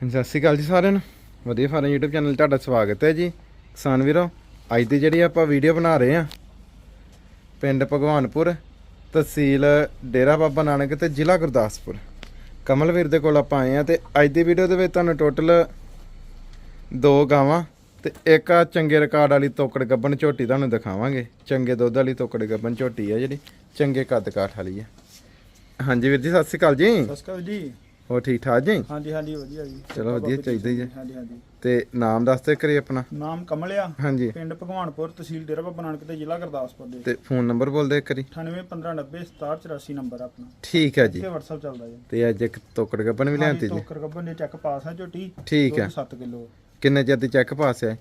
ਹਾਂਜੀ, ਸਤਿ ਸ਼੍ਰੀ ਅਕਾਲ ਜੀ ਸਾਰਿਆਂ ਨੂੰ। ਵਧੀਆ ਫਾਰਮ YouTube ਚੈਨਲ 'ਤੇ ਤੁਹਾਡਾ ਸਵਾਗਤ ਹੈ ਜੀ। ਕਿਸਾਨ ਵੀਰੋ ਅੱਜ ਦੀ ਜਿਹੜੀ ਆਪਾਂ ਵੀਡੀਓ ਬਣਾ ਰਹੇ ਆ ਪਿੰਡ ਭਗਵਾਨਪੁਰ ਤਹਿਸੀਲ ਡੇਰਾ ਬਾਬਾ ਨਾਨਕ ਤੇ ਜ਼ਿਲ੍ਹਾ ਗੁਰਦਾਸਪੁਰ। ਕਮਲਵੀਰ ਦੇ ਕੋਲ ਆਪਾਂ ਆਏ ਆ ਤੇ ਅੱਜ ਦੀ ਵੀਡੀਓ ਦੇ ਵਿੱਚ ਤੁਹਾਨੂੰ ਟੋਟਲ ਦੋ ਗਾਵਾਂ ਤੇ ਇੱਕ ਆ ਚੰਗੇ ਰਿਕਾਰਡ ਵਾਲੀ ਤੋਕੜ ਗੱਬਣ ਝੋਟੀ ਤੁਹਾਨੂੰ ਦਿਖਾਵਾਂਗੇ। ਚੰਗੇ ਦੁੱਧ ਵਾਲੀ ਤੋਕੜ ਗੱਬਣ ਝੋਟੀ ਆ ਜਿਹੜੀ ਚੰਗੇ ਕੱਦ ਕਾਠ ਵਾਲੀ ਆ। ਹਾਂਜੀ ਵੀਰ ਜੀ ਸਤਿ ਸ਼੍ਰੀ ਅਕਾਲ ਜੀ। ਸਤਿ ਸ਼੍ਰੀ ਅਕਾਲ ਜੀ। ਹੋਰ ਠੀਕ ਠਾਕ ਜੀ? ਹਾਂਜੀ ਹਾਂਜੀ ਵਧੀਆ ਜੀ। ਚਲੋ ਵਧੀਆ ਚਾਹੀਦਾ ਹੀ ਹੈ। ਹਾਂਜੀ ਹਾਂਜੀ। ਤੇ ਨਾਮ ਦੱਸ ਦੇ ਕਰੀ ਆਪਣਾ। ਨਾਮ ਕਮਲ ਆ ਹਾਂਜੀ। ਪਿੰਡ ਭਗਵਾਨਪੁਰ ਤਹਿਸੀਲ ਡੇਰਾ ਬਾਬਾ ਨਾਨਕ ਤੇ ਜ਼ਿਲ੍ਹਾ ਗੁਰਦਾਸਪੁਰ ਦੇ। ਤੇ ਫੋਨ ਨੰਬਰ ਬੋਲ ਦੇ ਕਰੀ 9815906784 ਨੰਬਰ ਆਪਣਾ। ਠੀਕ ਹੈ ਜੀ। ਤੇ WhatsApp ਚੱਲਦਾ ਜੀ। ਤੇ ਅੱਜ ਇੱਕ ਤੋਕੜ ਗੱਬਣ ਵੀ ਲਿਆਂਤੀ ਜੀ। ਟੋਕਰ ਗੱਬਨ ਦੇ ਚੈੱਕ ਪਾਸ ਆ ਝੋਟੀ। ਠੀਕ ਹੈ 7 ਕਿਲੋ। ਕਿੰਨੇ ਚਿਰ ਦੀ ਚੈੱਕ ਪਾਸ ਹੈ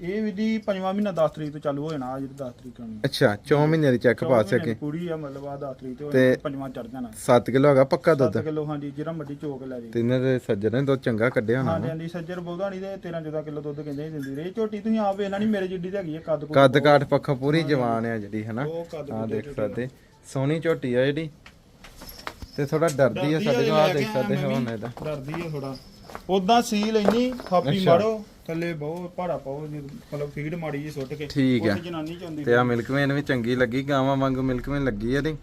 ਇਹ ਵੀ ਦੀ ਪੰਜਵਾਂ ਮਹੀਨਾ 10 ਤਰੀਕ ਤੋਂ ਚਾਲੂ ਹੋ ਜਾਣਾ ਅੱਜ 10 ਤਰੀਕ ਨੂੰ ਅੱਛਾ 4 ਮਹੀਨੇ ਦੀ ਚੈੱਕ ਪਾਸ ਹੈ ਕਿ ਪੂਰੀ ਆ ਮਤਲਬ ਆ 10 ਤਰੀਕ ਤੋਂ ਤੇ- ਪੰਜਵਾਂ ਚੜ ਜਾਣਾ। 7 ਕਿਲੋ ਹੈਗਾ ਪੱਕਾ ਦੁੱਧ? 7 ਕਿਲੋ ਹਾਂਜੀ ਜਿਹੜਾ ਮੱਡੀ ਚੋਕ ਲੈ ਜੀ ਤੇ ਇਹਨਾਂ ਦੇ ਸੱਜਣ ਨੇ ਦੁੱਧ ਚੰਗਾ ਕੱਢਿਆ ਹੋਣਾ ਹਾਂਜੀ ਹਾਂਜੀ ਸੱਜਰ ਨਹੀਂ ਤੇ 13 14 ਕਿਲੋ ਦੁੱਧ ਕਹਿੰਦੇ ਹੀ ਦਿੰਦੀ ਰਹੀ। ਝੋਟੀ ਤੁਸੀਂ ਆਪ ਵੇਖਣਾ ਨਹੀਂ ਮੇਰੇ ਜਿੱਡੀ ਤੇ ਹੈਗੀ ਹੈ ਕੱਦ ਕੁੱਦ ਕੱਦ ਕਾਠ ਪੱਖੋਂ ਪੂਰੀ ਜਵਾਨ ਹੈ ਜਿਹੜੀ ਹਨਾ? ਉਹ ਕੱਦ ਆ ਦੇਖ ਸਕਦੇ। ਸੋਹਣੀ ਝੋਟੀ ਆ ਜਿਹੜੀ। ਤੇ ਥੋੜਾ ਡਰਦੀ ਆ ਸਾਡੇ ਆ ਦੇਖ ਸਕਦੇ ਹੋ ਹੁਣ ਇਹਦਾ। ਡਰਦੀ ਹੈ ਥੋੜਾ ਉਦਾਂ ਸੀਲ ਇੰਨੀ ਥਾਪੀ। ਮਾਰੋ। ਥੱਲੇ ਬਹੁਤ ਭਾੜਾ ਪਾਓ ਜੀ, ਮਤਲਬ ਫੀਡ ਮਾੜੀ ਜੀ ਸੁੱਟ ਕੇ ਠੀਕ ਹੈ ਉਹ ਜਨਾਨੀ ਚਾਹੁੰਦੀ ਤੇ ਆ ਮਿਲਕਵੇਨ ਵੀ ਚੰਗੀ ਲੱਗੀ ਗਾਵਾਂ ਵਾਂਗੂ ਮਿਲਕਵੇਨ ਲੱਗੀ ਇਹਦੀ।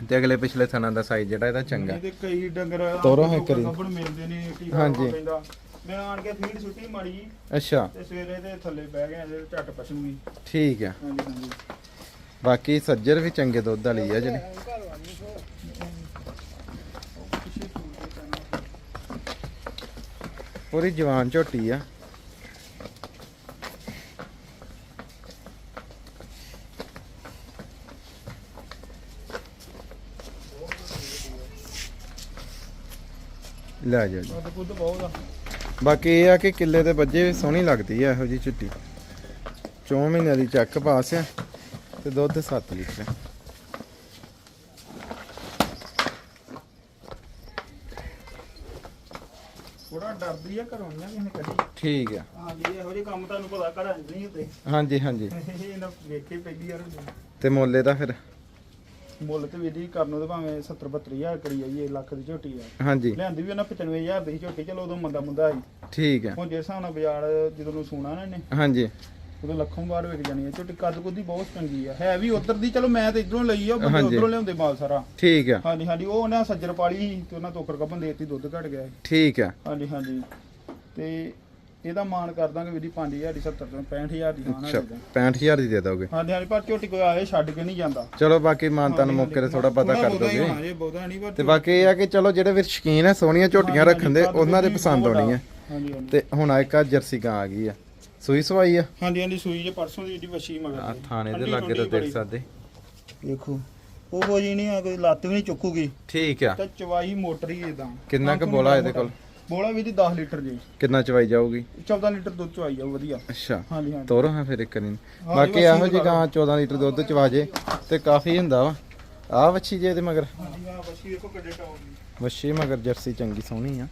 ਤੇ ਅਗਲੇ ਪਿਛਲੇ ਥਣਾ ਦਾ ਸਾਈਜ਼ ਜਿਹੜਾ ਇਹਦਾ ਚੰਗਾ। ਤੇ ਕਈ ਡੰਗਰ ਤੋਰੋ ਹੈ ਕਰੀ। ਗੱਬੜ ਮਿਲਦੇ ਨੇ ਟੀਕਾ ਹਾਂਜੀ। ਪੈਂਦਾ। ਮੈਂ ਆਣ ਕੇ ਫੀਡ ਸੁੱਟੀ ਮਾੜੀ ਜੀ ਅੱਛਾ। ਤੇ ਸਵੇਰੇ ਤੇ ਥੱਲੇ ਬਹਿ ਗਏ ਇਹਦੇ ਝੱਟ ਪਛੂਗੀ ਠੀਕ ਆ। ਹਾਂਜੀ ਹਾਂਜੀ। ਬਾਕੀ ਸੱਜਰ ਵੀ ਚੰਗੇ ਦੁੱਧ ਵਾਲੀ ਆ ਜਿਹੜੀ। ਪੂਰੀ ਜਵਾਨ ਝੋਟੀ ਆ। ਲੈ ਜਾ ਜੀ। ਦੁੱਧ ਕੁੱਦ ਬਹੁਤ ਆ। ਬਾਕੀ ਇਹ ਆ ਕਿ ਕਿੱਲੇ ਦੇ ਬੱਜੇ ਵੀ ਸੋਹਣੀ ਲੱਗਦੀ ਆ ਇਹੋ ਜੀ ਝੁੱਟੀ 4 ਮਹੀਨਿਆਂ ਦੀ ਚੱਕ ਪਾਸ ਆ ਤੇ ਦੁੱਧ 7 ਲੀਟਰ। ਥੋੜਾ ਡਰਦੀ ਆ ਘਰੋਂ ਕਿਸੇ ਕਦੀ ਠੀਕ ਆ। ਹਾਂਜੀ ਇਹੋ ਜਿਹੇ ਕੰਮ ਤੁਹਾਨੂੰ ਪਤਾ ਘਰਾਂ 'ਚ ਨਹੀਂ ਹੁੰਦੇ। ਹਾਂਜੀ ਹਾਂਜੀ। ਇਹ ਇਹਨਾਂ ਵੇਖੇ ਪਹਿਲੀ ਵਾਰ ਹੁੰਦੇ ਤੇ ਮੁੱਲ ਇਹਦਾ ਫਿਰ? ਮੁੱਲ ਤੇ ਵੀਡੀ ਕਰਨ ਨੂੰ ਤੇ ਭਾਵੇਂ 70 72000 ਕਰੀ ਜਾਈਏ ਲੱਖ ਦੀ ਝੋਟੀ ਆ। ਹਾਂਜੀ। ਲਿਆਂਦੀ ਵੀ ਉਹਨਾਂ 95000 ਦੀ ਸੀ ਝੋਟੀ ਚਲੋ ਉਦੋਂ ਮੰਦਾ ਮੁੰਦਾ ਆਈ ਠੀਕ ਆ। ਹੁਣ ਜੇ ਹਿਸਾਬ ਨਾਲ ਬਾਜ਼ਾਰ ਜਦੋਂ ਨੂੰ ਸੂਣਾ ਨਾ ਇਹਨੇ ਹਾਂਜੀ। ਉਦੋਂ ਲੱਖੋਂ ਬਾਹਰ ਵਿਕ ਜਾਣੀ ਹੈ ਝੋਟੀ ਕੱਦ ਕੁੱਦੀ ਬਹੁਤ ਚੰਗੀ ਆ। ਹੈ ਵੀ ਉਧਰ ਦੀ ਚਲੋ ਮੈਂ ਤੇ ਇਧਰੋਂ ਲਈ ਆ ਬੰਦੇ। ਉਧਰੋਂ ਲਿਆਉਂਦੇ ਮਾਲ ਸਾਰਾ। ਠੀਕ ਆ। ਹਾਂਜੀ ਹਾਂਜੀ ਉਹ ਉਹਨਾਂ ਸੱਜਰ ਪਾਲੀ ਤੇ ਉਹਨਾਂ ਤੋਕਰ ਕੱਪਨ ਦੇਤੀ ਦੁੱਧ ਘਟ ਗਿਆ। ਠੀਕ ਆ। ਹਾਂਜੀ ਹਾਂਜੀ। ਤੇ ਇਹਦਾ ਮਾਨ ਕਰ ਦਾਂਗੇ ਵੀਡੀ 5000 ਦੀ 70 ਤੋਂ 65000 ਦੀ ਹਾਂ ਅੱਛਾ 65000 ਦੀ ਦੇ ਦੋਗੇ? ਹਾਂਜੀ ਹਾਂਜੀ ਪਰ ਝੋਟੀ ਕੋਈ ਆਏ ਛੱਡ ਕੇ ਨਹੀਂ ਜਾਂਦਾ। ਚਲੋ ਬਾਕੀ ਮਾਨਤਾ ਨੂੰ ਮੌਕੇ ਤੇ ਥੋੜਾ ਪਤਾ ਕਰ ਦੋਗੇ। ਹਾਂ ਜੀ ਬਹੁਤਾ ਨਹੀਂ ਪਰ ਤੇ ਬਾਕੀ ਇਹ ਆ ਕਿ ਚਲੋ ਜਿਹੜੇ ਵੀਰ ਸ਼ਕੀਨ ਹੈ ਸੋਹਣੀਆਂ ਝੋਟੀਆਂ ਰੱਖਣ ਦੇ ਉਹਨਾਂ ਦੇ ਪਸੰਦ ਆਉਣੀ ਹੈ ਹਾਂਜੀ ਹਾਂਜੀ। ਤੇ ਹੁਣ ਆ ਇੱਕ ਆ ਜਰਸੀ ਗਾਂ ਆ ਗਈ ਆ। ਸੂਈ ਸਵਾਈ ਆ? ਹਾਂਜੀ ਹਾਂਜੀ ਸੂਈ ਜੇ ਪਰਸੋਂ ਦੀ ਜਿਹੜੀ ਵਸ਼ੀ ਮਗਰ ਆ। ਥਾਣੇ ਦੇ ਲਾਗੇ ਤੋਂ ਦੇਖ। ਸਕਦੇ। ਦੇਖੋ ਉਹ ਜੀ ਨਹੀਂ ਆ ਕੋਈ ਲੱਤ ਵੀ ਨਹੀਂ ਚੁੱਕੂਗੀ। ਠੀਕ ਆ। ਤੇ ਚਵਾਈ ਮੋਟਰ ਹੀ ਇਦਾਂ ਕਿੰਨਾ ਕੁ ਬੋਲਾ ਇਹਦੇ ਕੋਲ? ਬੋਲਾ ਵੀ ਦੀ 10 ਲੀਟਰ ਜੀ। ਕਿੰਨਾ ਚਵਾਈ ਜਾਊਗੀ? 14 ਲੀਟਰ ਦੁੱਧ ਚਵਾਈ ਆ ਵਧੀਆ। ਅੱਛਾ। ਹਾਂਜੀ ਹਾਂਜੀ। ਤੋਰੋ ਹਾਂ ਫਿਰ ਇੱਕ ਨਹੀਂ ਹਾਂ, ਬਾਕੀ ਇਹ ਜੀ ਗਾਂ 14 ਲੀਟਰ ਦੁੱਧ ਚਵਾ ਜੇ ਤੇ ਕਾਫੀ ਹੁੰਦਾ ਵਾ। ਆ ਵੱਛੀ ਜੇ ਇਹਦੇ ਮਗਰ। ਹਾਂਜੀ ਆ ਵਸ਼ੀ ਦੇਖੋ ਕਿੱਡੇ ਟੌਪ ਦੀ ਵੱਛੀ ਮਗਰ ਜਰਸੀ ਚੰਗੀ ਸੋਹਣੀ ਆ।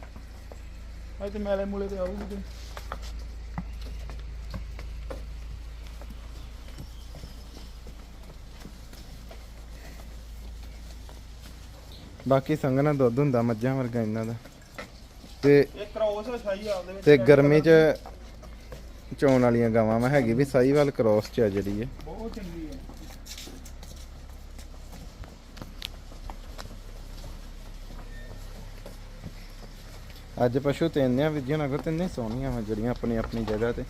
ਅੱਜ ਤੇ ਮੈਲੇ ਮੂਲੇ ਤੇ ਆਊਗੀ ਤੇ ਬਾਕੀ ਸੰਘਣਾ ਦੁੱਧ ਹੁੰਦਾ ਮੱਝਾਂ ਵਰਗਾ ਇਹਨਾਂ ਦਾ। ਤੇ ਇਹ ਕ੍ਰੋਸ ਛਾਈ ਆਪਦੇ ਵਿੱਚ। ਤੇ ਗਰਮੀ 'ਚ ਚੋਣ ਵਾਲੀਆਂ ਗਾਵਾਂ ਵਾ ਹੈਗੀ ਵੀ ਸਾਈਵਾਲ ਕ੍ਰੋਸ 'ਚ ਆ ਜਿਹੜੀ ਹੈ ਬਹੁਤ ਚੰਗੀ ਹੈ ਅੱਜ ਪਸ਼ੂ ਤਿੰਨ ਆ ਵਿਜੀਆਂ ਨਗਰ ਤਿੰਨੇ ਸੋਹਣੀਆਂ ਵਾ ਜਿਹੜੀਆਂ ਆਪਣੀ ਆਪਣੀ ਜਗ੍ਹਾ ਤੇ।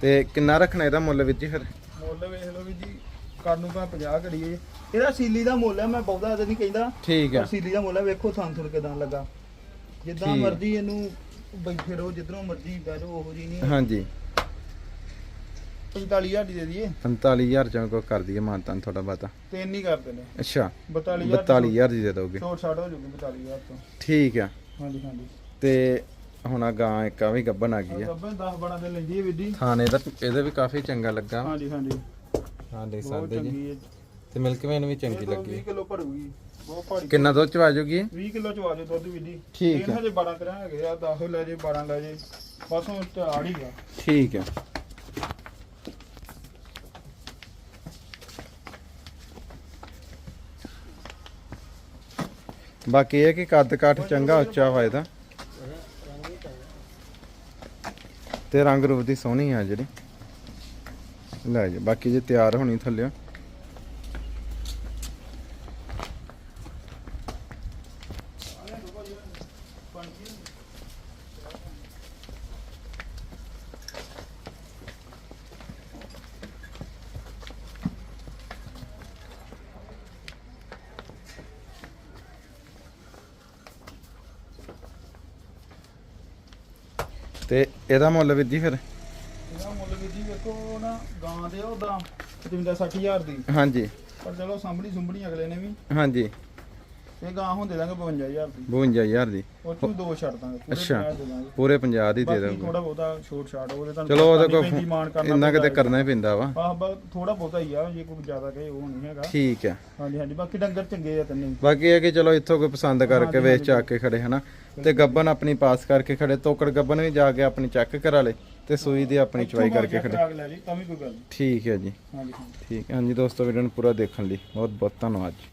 ਤੇ ਕਿੰਨਾ ਰੱਖਣਾ ਇਹਦਾ ਮੁੱਲ ਵਿੱਚ ਫਿਰ? ਮੁੱਲ ਵੇਖ ਲਓ ਵੀ ਜੀ ਕਰ ਨੂੰ ਤਾਂ 50 ਘੜੀਏ ਇਹਦਾ ਸੀਲੀ ਦਾ ਮੁੱਲ ਹੈ ਮੈਂ ਬਹੁਤਾ ਤਾਂ ਨਹੀਂ ਕਹਿੰਦਾ। ਠੀਕ ਪਰ ਸੀਲੀ ਦਾ ਮੁੱਲ ਹੈ ਵੇਖੋ ਥਾਂ ਥੁਰ ਕਿਦਾਂ ਲੱਗਾ। ਜਿੱਦਾਂ ਠੀਕ। ਮਰਜ਼ੀ ਇਹਨੂੰ ਬੈਠੇ ਰਹੋ ਜਿੱਧਰੋਂ ਮਰਜ਼ੀ ਬਹਿ ਜਾਓ ਉਹੋ ਜੀ ਨਹੀਂ ਹੈ। ਹਾਂਜੀ। 45000 ਦੀ ਦੇ ਦਈਏ। 45000 ਚੋਂ ਕੋ ਕਰ ਦਈਏ ਮਾਨਤਾਨ ਤੁਹਾਡਾ ਬਾਤਾ ਤਿੰਨ ਹੀ ਕਰਦੇ ਨੇ ਅੱਛਾ 42000 42000 ਦੀ ਦੇ ਦੋਗੇ। ਛੋਟ ਛਾੜ ਹੋ ਜੂਗੀ 42000 ਤੋਂ। ਠੀਕ ਆ। ਹਾਂਜੀ ਹਾਂਜੀ। ਤੇ ਹੁਣ ਆ ਗਾਂ ਇੱਕ ਆ ਵੀ ਗੱਬਨ ਆ ਗਈ ਆ। ਅੱਬੇ 10 ਬੜਾ ਦੇ ਲੈਂਦੀ ਹੈ ਵੀਡੀ ਥਾਣੇ ਦਾ ਇਹਦਾ ਵੀ ਕਾਫੀ ਚੰਗਾ ਲੱਗਾ। ਹਾਂਜੀ ਹਾਂਜੀ। ਹਾਂ ਦੇਖ ਬਹੁਤ ਸਕਦੇ ਜੀ। ਚੰਗੀ ਹੈ ਤੇ ਮਿਲਕ ਵੇਨ ਵੀ ਚੰਗੀ ਲੱਗੀ। 20 ਕਿਲੋ ਭਰੂਗੀ ਬਹੁਤ ਭਾਰੀ। ਕਿੰਨਾ ਦੁੱਧ ਚ ਆ ਜਾਊਗੀ ਇਹ? 20 ਕਿਲੋ ਚ ਆ ਜਾਓ ਦੁੱਧ ਵੀਡੀ ਠੀਕ ਹੈ। ਹਜੇ 12 ਤਰ੍ਹਾਂ ਹੈਗੇ ਆ 10 ਲੈ ਜੇ 12 ਲੈ ਜੇ ਬਸ ਹੁਣ ਝਾੜ ਹੀ ਆ। ਠੀਕ ਆ ਬਾਕੀ ਇਹ ਕਿ ਕੱਦ ਕਾਠ ਚੰਗਾ ਉੱਚਾ ਹੋਇਆ ਇਹਦਾ ਤੇ ਰੰਗ ਰੂਪ ਦੀ ਸੋਹਣੀ ਆ ਜਿਹੜੀ। ਲੈ ਜੀ ਬਾਕੀ ਜੇ ਤਿਆਰ ਹੋਣੀ ਥੱਲੇ ਤੇ ਇਹਦਾ ਮੁੱਲ ਵੀ ਜੀ ਫਿਰ? ਇਹਦਾ ਮੁੱਲ ਵੀ ਜੀ ਵੇਖੋ ਨਾ ਗਾਂ ਦੇ ਉਹਦਾ 55 60000 ਦੀ। ਹਾਂਜੀ। ਪਰ ਚਲੋ ਸਾਂਭਣੀ ਸੁੰਭਣੀ ਅਗਲੇ ਨੇ ਵੀ। ਹਾਂਜੀ। ਇਹ ਗਾਂ ਹੁਣ ਦੇ ਦਾਂਗੇ 52000 ਦੀ। 52000 ਦੀ। ਉਹ ਚੋਂ ਦੋ ਛੱਡ ਦਾਂਗੇ ਪੂਰੇ ਅੱਛਾ। 50 ਦੇ ਦਾਂਗੇ। ਪੂਰੇ 50 ਦੀ ਦੇ ਬਾਕੀ ਦੋਗੇ। ਥੋੜਾ ਬਹੁਤਾ ਛੋਟ ਛਾਟ ਉਹਦੇ ਤੁਹਾਨੂੰ ਚਲੋ ਉਹਦੇ ਕਰਨੀ ਇੰਨਾ ਕਿਤੇ ਹੀ ਪੈਂਦਾ ਵਾ। ਆਹ ਬਸ ਥੋੜਾ ਬਹੁਤਾ ਹੀ ਆ ਜੇ ਕੋਈ ਜ਼ਿਆਦਾ ਕਹੇ ਉਹ ਨਹੀਂ ਹੈਗਾ। ਠੀਕ ਹੈ ਹਾਂਜੀ ਹਾਂਜੀ ਬਾਕੀ ਡੰਗਰ ਚੰਗੇ ਆ ਤੰਨੇ। ਬਾਕੀ ਇਹ ਕਿ ਚਲੋ ਇੱਥੋਂ ਕੋਈ ਪਸੰਦ ਕਰਕੇ। ਚੱਕ ਕੇ ਖੜੇ ਹਨਾ? ਤੇ ਗੱਬਨ ਆਪਣੀ ਪਾਸ ਕਰਕੇ ਖੜੇ ਤੋਕੜ ਗੱਬਨ ਵੀ ਜਾ ਕੇ ਆਪਣੀ ਚੈੱਕ ਕਰਾ ਲੇ ਤੇ ਸੂਈ ਦੀ ਆਪਣੀ ਚਵਾਈ ਕਰਕੇ ਖੜੇ। ਲੈ ਜੀ ਤਾਂ ਵੀ ਕੋਈ ਗੱਲ ਨਹੀਂ। ਠੀਕ ਹੈ ਜੀ। ਹਾਂਜੀ ਹਾਂਜੀ। ਠੀਕ ਹੈ। ਹਾਂਜੀ ਦੋਸਤੋ ਵੀਡੀਓ ਨੂੰ ਪੂਰਾ ਦੇਖਣ ਲਈ ਬਹੁਤ ਬਹੁਤ ਧੰਨਵਾਦ ਜੀ।